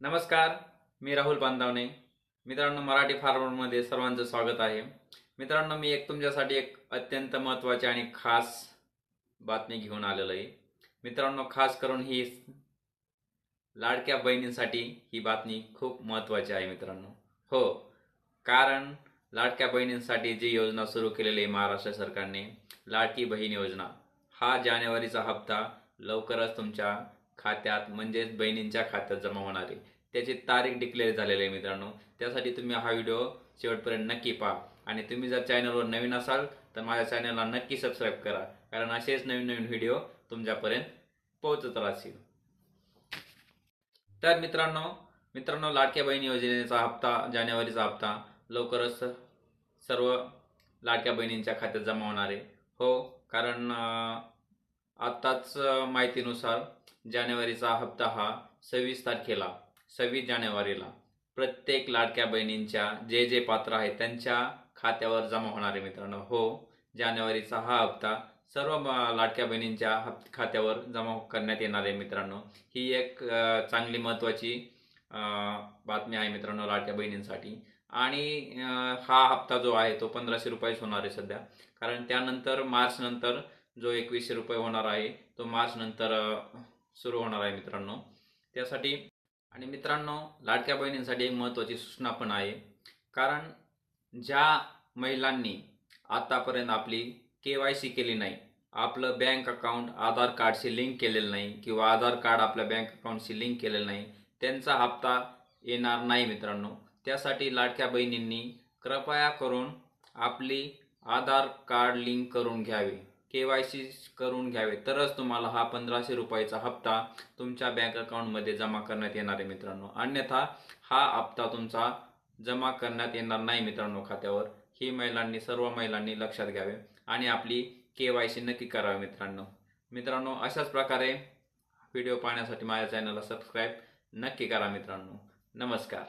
नमस्कार मी राहुल बांधावणे मित्रांनो मराठी फार्मरमध्ये सर्वांचं स्वागत आहे. मित्रांनो मी एक तुमच्यासाठी एक अत्यंत महत्त्वाची आणि खास बातमी घेऊन आलेलो आहे. मित्रांनो खास करून ही लाडक्या बहिणींसाठी ही बातमी खूप महत्त्वाची आहे मित्रांनो. हो कारण लाडक्या बहिणींसाठी जी योजना सुरू केलेली आहे महाराष्ट्र सरकारने लाडकी बहीण योजना हा जानेवारीचा हप्ता लवकरच तुमच्या खात्यात म्हणजेच बहिणींच्या खात्यात जमा होणार आहे. त्याची तारीख डिक्लेअर झालेली आहे मित्रांनो. त्यासाठी तुम्ही हा व्हिडिओ शेवटपर्यंत नक्की पहा. आणि तुम्ही जर चॅनलवर नवीन असाल तर माझ्या चॅनलला नक्की सबस्क्राईब करा. कारण असेच नवीन नवीन व्हिडिओ तुमच्यापर्यंत पोहोचत राहतील. तर मित्रांनो मित्रांनो लाडक्या बहिणी योजनेचा हप्ता जानेवारीचा हप्ता लवकरच सर्व लाडक्या बहिणींच्या खात्यात जमा होणार आहे. हो कारण आत्ताच माहितीनुसार जानेवारीचा हप्ता हा सव्वीस तारखेला सव्वीस जानेवारीला. प्रत्येक लाडक्या बहिणींच्या जे जे पात्र आहेत त्यांच्या खात्यावर जमा होणारे मित्रांनो. हो जानेवारीचा हा हप्ता सर्व लाडक्या बहिणींच्या हप खात्यावर जमा करण्यात येणार आहे मित्रांनो. ही एक चांगली महत्त्वाची बातमी आहे मित्रांनो लाडक्या बहिणींसाठी. आणि हा हप्ता जो आहे तो पंधराशे रुपयेच होणार आहे सध्या. कारण त्यानंतर मार्च नंतर जो एकवीसशे रुपये होणार आहे तो मार्च नंतर सुरू होणार आहे मित्रांनो. त्यासाठी आणि मित्रांनो लाडक्या बहिणींसाठी एक महत्त्वाची सूचना पण आहे. कारण ज्या महिलांनी आतापर्यंत आपली के वाय सी केली नाही आपलं बँक अकाउंट आधार कार्डशी लिंक केलेलं नाही किंवा आधार कार्ड आपल्या बँक अकाउंटशी लिंक केलेलं नाही त्यांचा हप्ता येणार नाही मित्रांनो. त्यासाठी लाडक्या बहिणींनी कृपया करून आपली आधार कार्ड लिंक करून घ्यावे. के वाय सी करून घ्यावे. तरच तुम्हाला हा पंधराशे रुपयाचा हप्ता तुमच्या बँक अकाउंटमध्ये जमा करण्यात येणार आहे मित्रांनो. अन्यथा हा हप्ता तुमचा जमा करण्यात येणार नाही मित्रांनो खात्यावर. ही महिलांनी सर्व महिलांनी लक्षात घ्यावे आणि आपली के वाय सी नक्की करावी मित्रांनो. मित्रांनो अशाच प्रकारे व्हिडिओ पाहण्यासाठी माझ्या चॅनलला सबस्क्राईब नक्की करा मित्रांनो. नमस्कार.